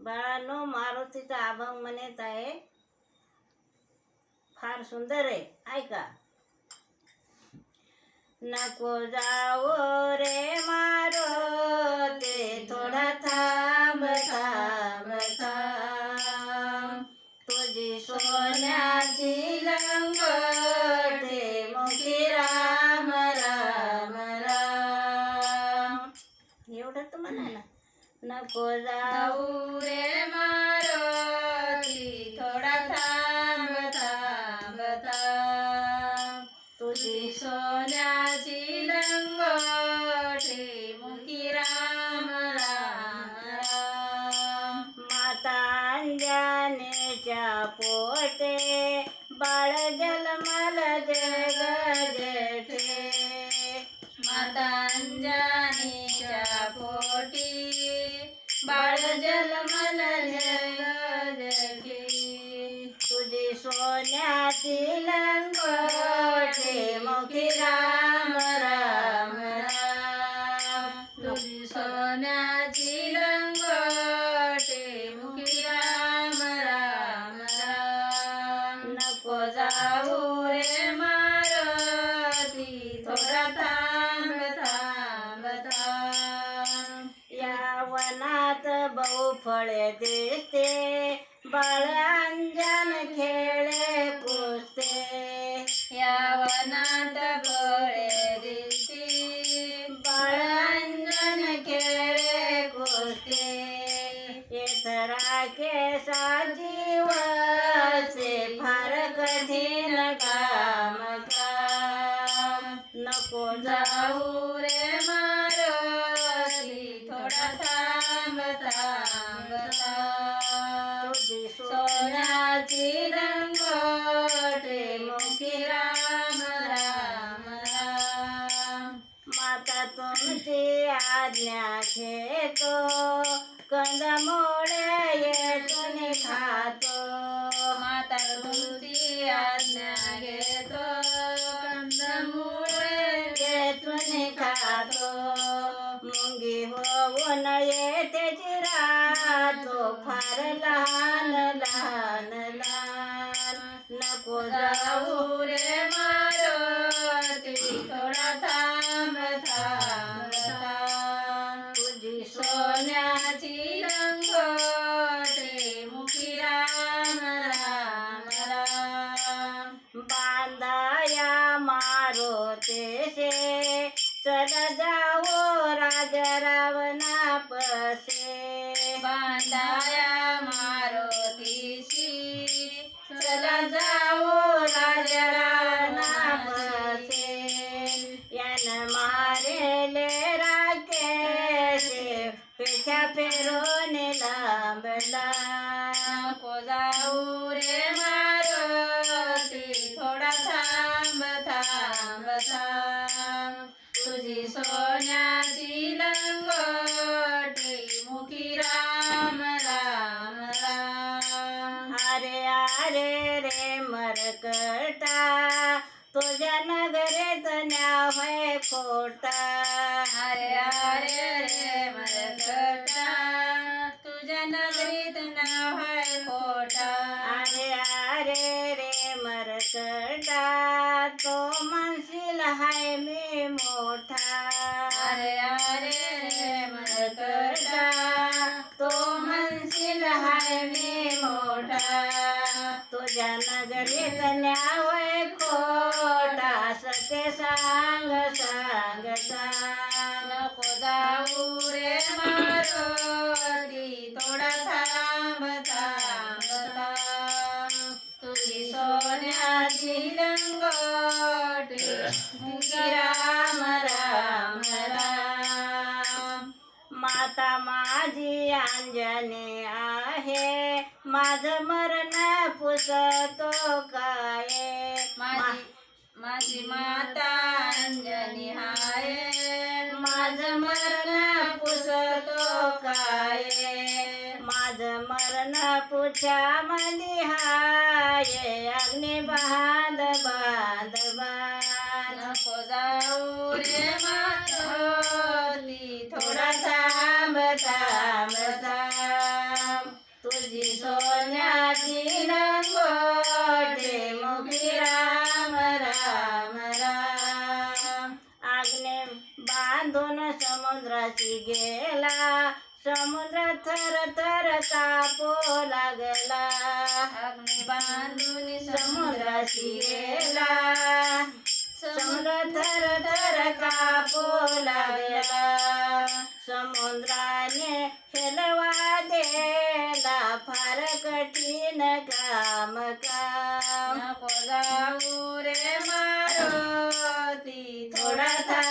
बाळानो मारुतीचा अभंग म्हणत आहे फार सुंदर आहे ऐका नको जाओ रे नको जाऊ रे मारुती थोडा थांब थांब थांब. तुझी सोन्याची लंगोटी मुखी राम राम राम. माता अंजनेच्या पोटे बाळ जलमल जग फळे देते बाळांजन खेळे पुसते. यावनात गोळे देते दिसते खेळे पुसते. येथरा केसा जीवाचे फार कठीण काम काम. नको जाऊ કન્યા છે તો કંદ મોડે તુને ખાતો मारुतेसे चल जाओ थांब तुझी सोन्याची लंगोटी मुखी राम राम राम. अरे अरे रे मरकटा तुझ्या नगरीत न्याव खोटा अरे अरे रे मरकटा तुझ्या नगरीत नाव है खोटा सांग सांग सांग नको जाऊ रे मारुती. थोडा थांब थांब तुझी सोन्याची लंगोटी. मुखी राम राम राम. माता माझी अंजने आहे. माझं मरण पुसतो काय? माझी माझी माता अंजनी आहे माझं मरण पुसतो काय? माझं मरण पुछा मनी हाय. अग्नि बांध बांध बांध. नको जाऊ रे मा सापो लागला. अग्नी बांधून समुद्राशी गेला. समुद्र थर थर कापो लागला. समुद्राने हेलवा देला. फार कठीण काम काम. नको जाऊ रे मारुती. थोडा था